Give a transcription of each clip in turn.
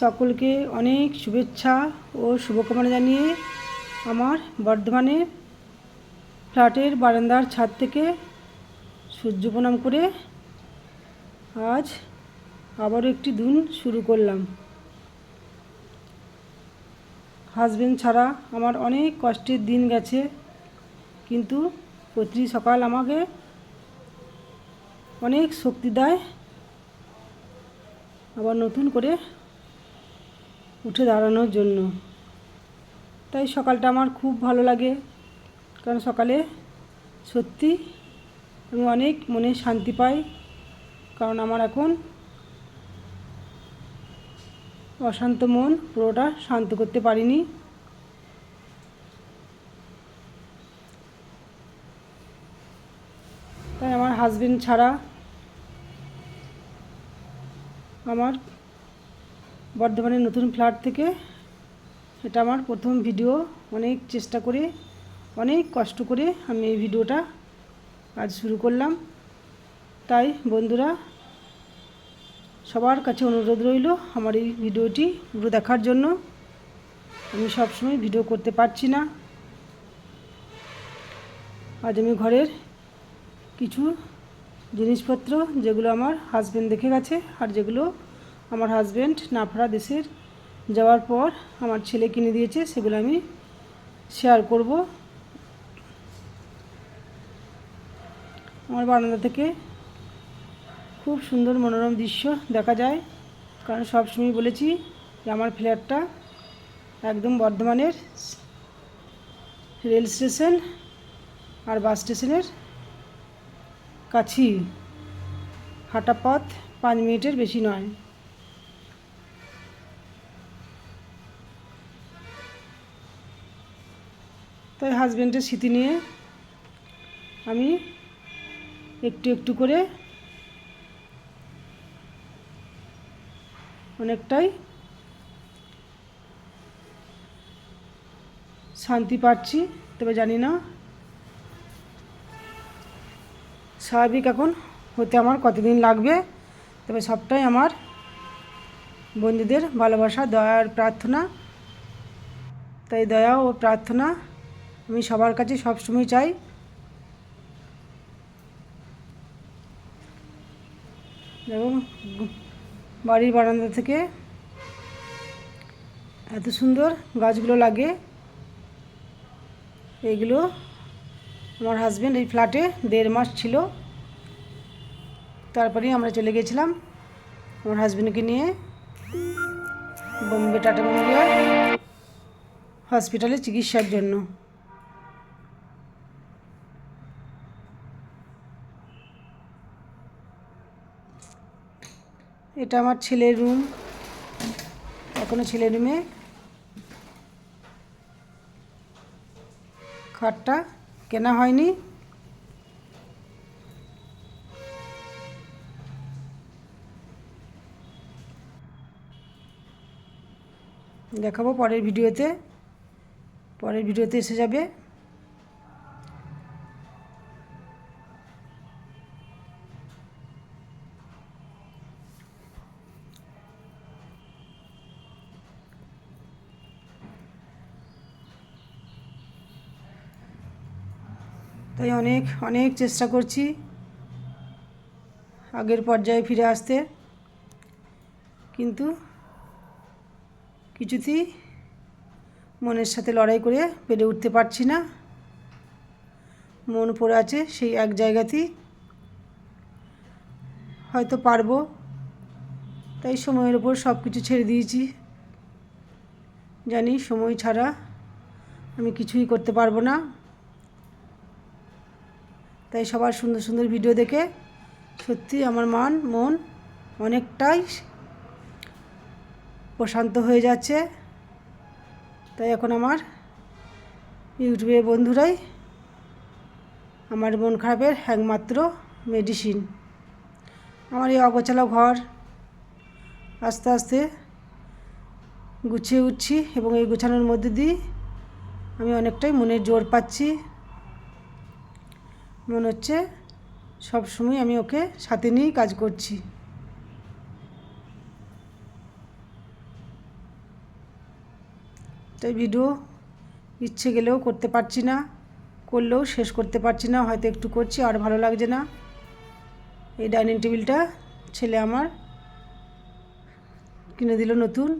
সকলকে অনেক শুভেচ্ছা ও শুভকামনা জানিয়ে আমার বর্ধমানে ফ্ল্যাটের বারান্দার ছাদ থেকে সূর্য প্রণাম করে আজ আবারও একটি দিন শুরু করলাম। হাজবেন্ড ছাড়া আমার অনেক কষ্টের দিন গেছে, কিন্তু প্রতি সকাল আমাকে অনেক শক্তি দেয়, আবার নতুন করে উঠে দাঁড়ানোর জন্য। তাই সকালটা আমার খুব ভালো লাগে। কারণ সকালে সত্যি আমি অনেক মনে শান্তি পাই। কারণ আমার এখন অশান্ত মন পুরোটা শান্ত করতে পারিনি। তাই আমার হাজবেন্ড ছাড়া আমার বর্ধমানের নতুন ফ্ল্যাট থেকে। এটা আমার প্রথম ভিডিও। অনেক চেষ্টা করে, অনেক কষ্ট করে আমি এই ভিডিওটা আজ শুরু করলাম। তাই বন্ধুরা, সবার কাছে অনুরোধ রইল আমার এই ভিডিওটি পুরো দেখার জন্য। আমি সবসময় ভিডিও করতে পারছি না। আজ আমি ঘরের কিছু জিনিসপত্র যেগুলো আমার হাজব্যান্ড দেখে গেছে আর যেগুলো আমার হাজব্যান্ড নাফরা দেশের, যাওয়ার পর আমার ছেলে কিনে দিয়েছে, সেগুলো আমি শেয়ার করব। আমার বারান্দা থেকে খুব সুন্দর মনোরম দৃশ্য দেখা যায়, কারণ সবসময় বলেছি যে আমার ফ্ল্যাটটা একদম বর্ধমানের রেল স্টেশন আর বাস স্টেশনের কাছেই। হাঁটা পথ পাঁচ মিনিটের বেশি নয়। তাই হাজব্যান্ডের স্মৃতি নিয়ে আমি একটু একটু করে অনেকটাই শান্তি পাচ্ছি, তবে জানি না স্বাভাবিক এখন হতে আমার কতদিন লাগবে, তবে সবটাই আমার বন্ধুদের ভালোবাসা, দয়ার প্রার্থনা। তাই দয়া ও প্রার্থনা আমি সবার কাছে সবসময় চাই। এবং বাড়ির বারান্দা থেকে এত সুন্দর গাছগুলো লাগে। এইগুলো আমার হাজব্যান্ড এই ফ্ল্যাটে দেড় মাস ছিল। তারপরেই আমরা চলে গেছিলাম আমার হাজব্যান্ডকে নিয়ে বোম্বে টাটা মেমোরিয়াল হসপিটালে চিকিৎসার জন্য। এটা আমার ছেলের রুম এখনও ছেলের রুমে খাটটা কেনা হয়নি। দেখাবো পরের ভিডিওতে পরের ভিডিওতে এসে যাবে। তাই অনেক অনেক চেষ্টা করছি আগের পর্যায়ে ফিরে আসতে। কিন্তু কিছুতেই মনের সাথে লড়াই করে পেরে উঠতে পারছি না। মন পড়ে আছে সেই এক জায়গাতেই। হয়তো পারব, তাই সময়ের ওপর সব কিছু ছেড়ে দিয়েছি। জানি সময় ছাড়া আমি কিছুই করতে পারব না। তাই সবার সুন্দর সুন্দর ভিডিও দেখে সত্যি আমার মান, মন অনেকটাই প্রশান্ত হয়ে যাচ্ছে। তাই এখন আমার ইউটিউবের বন্ধুরাই আমার মন খারাপের একমাত্র মেডিসিন আমার এই অগোছালো ঘর আস্তে আস্তে গুছিয়ে উঠছি এবং এই গুছানোর মধ্যে দিয়ে আমি অনেকটাই মনের জোর পাচ্ছি। মনে হচ্ছে সব সময় আমি ওকে সাথে নিয়েই কাজ করছি। তাই ভিডিও ইচ্ছে গেলেও করতে পারছি না, করলেও শেষ করতে পারছি না, হয়তো একটু করছি, আর ভালো লাগছে না। এই ডাইনিং টেবিলটা ছেলে আমার কিনে দিল নতুন,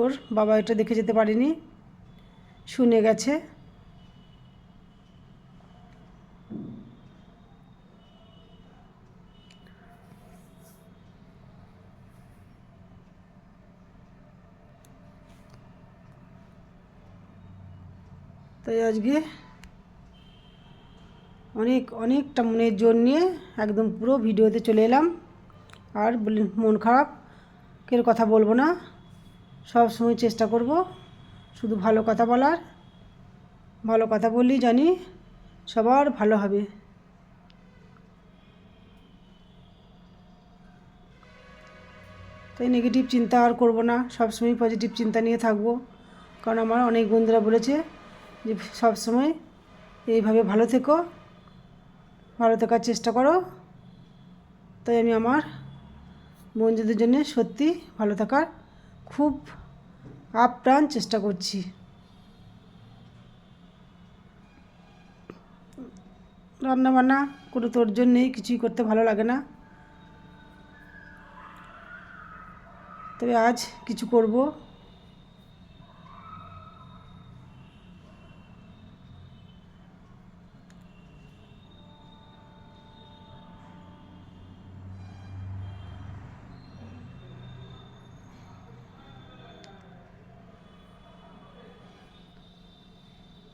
ওর বাবা এটা দেখে যেতে পারেনি, শুনে গেছে। তাই আজকে অনেক, অনেকটা মনের জোর নিয়ে একদম পুরো ভিডিওতে চলে এলাম। আর মন খারাপ কের কথা বলব না। সব সময় চেষ্টা করব শুধু ভালো কথা বলার। ভালো কথা বললেই জানি সবার ভালো হবে। তাই নেগেটিভ চিন্তা আর করব না। সবসময় পজিটিভ চিন্তা নিয়ে থাকব। কারণ আমার অনেক বন্ধুরা বলেছে যে সবসময় এইভাবে ভালো থেকো, ভালো থাকার চেষ্টা করো। তাই আমি আমার বন্ধুদের জন্য সত্যি ভালো থাকার খুব আপ্রাণ চেষ্টা করছি। রান্না বান্না কোনো তোর নেই, কিছুই করতে ভালো লাগে না। তবে আজ কিছু করব।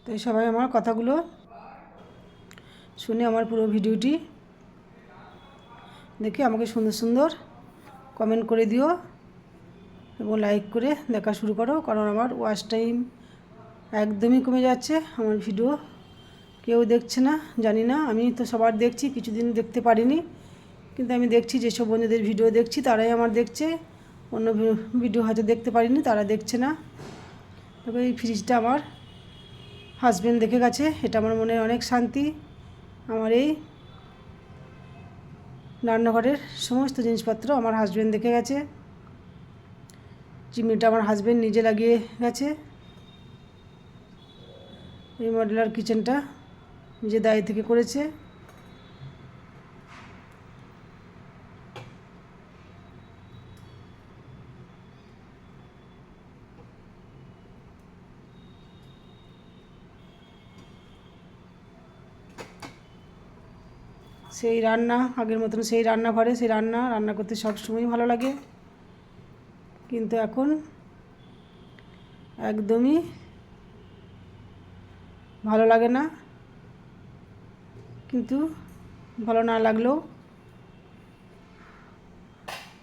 তাই সবাই আমার কথাগুলো শুনে আমার পুরো ভিডিওটি দেখে আমাকে সুন্দর সুন্দর কমেন্ট করে দিও এবং লাইক করে দেখা শুরু করো। কারণ আমার ওয়াচ টাইম একদমই কমে যাচ্ছে, আমার ভিডিও কেউ দেখছে না, জানি না। আমি তো সবার দেখছি, কিছুদিন দেখতে পারিনি। কিন্তু আমি দেখছি, যেসব বন্ধুদের ভিডিও দেখছি, তারাই আমার দেখছে। অন্য ভিডিও হয়তো দেখতে পারিনি, তারা দেখছে না। তবে এই ফ্রিজটা আমার হাজব্যান্ড দেখে গেছে, এটা আমার মনে অনেক শান্তি। আমার এই রান্নাঘরের সমস্ত জিনিসপত্র আমার হাজব্যান্ড দেখে গেছে। চিমনিটা আমার হাজব্যান্ড নিজে লাগিয়ে গেছে। এই মডেলার কিচেনটা নিজে দায় থেকে করেছে। সেই রান্না, আগের মতন সেই রান্নাঘরে সেই রান্না রান্না করতে সবসময়ই ভালো লাগে। কিন্তু এখন একদমই ভালো লাগে না। কিন্তু ভালো না লাগলেও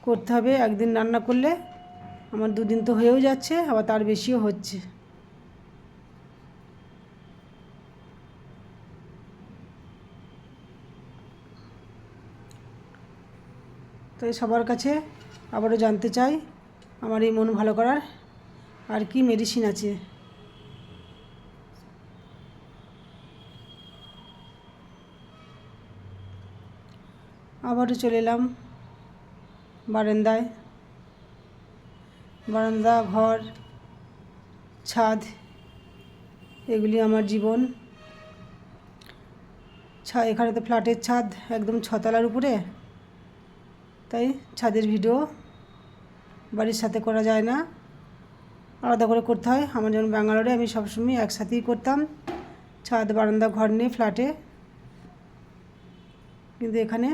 করতে হবে। একদিন রান্না করলে আমার দুদিন তো হয়েও যাচ্ছে, আবার তার বেশিও হচ্ছে। তাই সবার কাছে আবারও জানতে চাই, আমার এই মন ভালো করার আর কি মেডিসিন আছে? আবারও চলে এলাম বারান্দায়। বারান্দা, ঘর, ছাদ, এগুলি আমার জীবন। ছা এখানে তো ফ্ল্যাটের ছাদ একদম ছতলার উপরে। তাই ছাদের ভিডিও বাড়ির সাথে করা যায় না। আলাদা করে করতে হয়। আমার যেমন ব্যাঙ্গালোরে আমি সবসময় একসাথেই করতাম। ছাদ, বারান্দা, ঘর নিয়ে ফ্ল্যাটে কিন্তু এখানে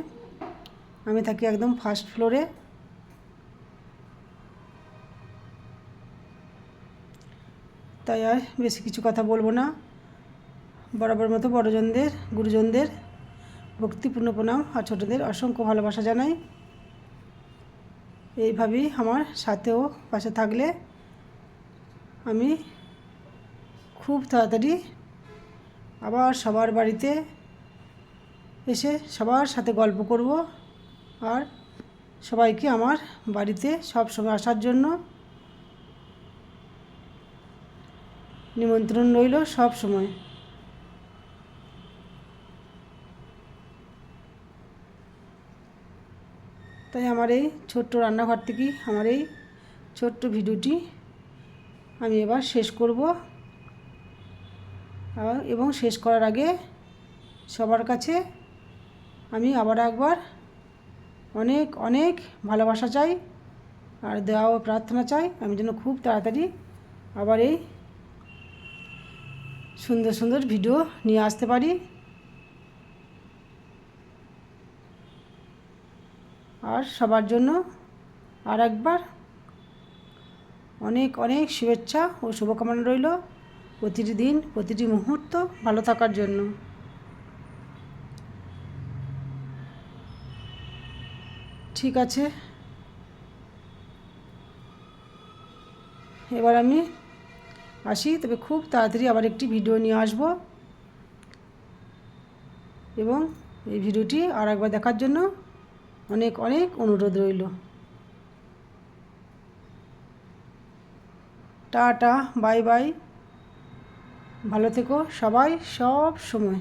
আমি থাকি একদম ফার্স্ট ফ্লোরে তাই আর বেশি কিছু কথা বলব না। বরাবর মতো বড়জনদের, গুরুজনদের ভক্তিপূর্ণ প্রণাম আর ছোটোদের অসংখ্য ভালোবাসা জানাই। এইভাবেই আমার সাথেও পাশে থাকলে আমি খুব তাড়াতাড়ি আবার সবার বাড়িতে এসে সবার সাথে গল্প করব আর সবাইকে আমার বাড়িতে সব সময় আসার জন্য নিমন্ত্রণ রইল সব সময়। তাই আমার এই ছোট্ট রান্নাঘর থেকেই আমার এই ছোট্ট ভিডিওটি আমি এবার শেষ করব। এবং শেষ করার আগে সবার কাছে আমি আবার একবার অনেক অনেক ভালোবাসা চাই আর দেওয়া ও প্রার্থনা চাই। আমি যেন খুব তাড়াতাড়ি আবার এই সুন্দর সুন্দর ভিডিও নিয়ে আসতে পারি। আর সবার জন্য আর একবার অনেক অনেক শুভেচ্ছা ও শুভকামনা রইল প্রতিটি দিন, প্রতিটি মুহূর্ত ভালো থাকার জন্য। ঠিক আছে। এবার আমি আসি, তবে খুব তাড়াতাড়ি আবার একটি ভিডিও নিয়ে আসব। এবং এই ভিডিওটি আর একবার দেখার জন্য অনেক অনেক অনুরোধ রইল। Tata bye bye. ভালো থেকো সবাই সব সময়।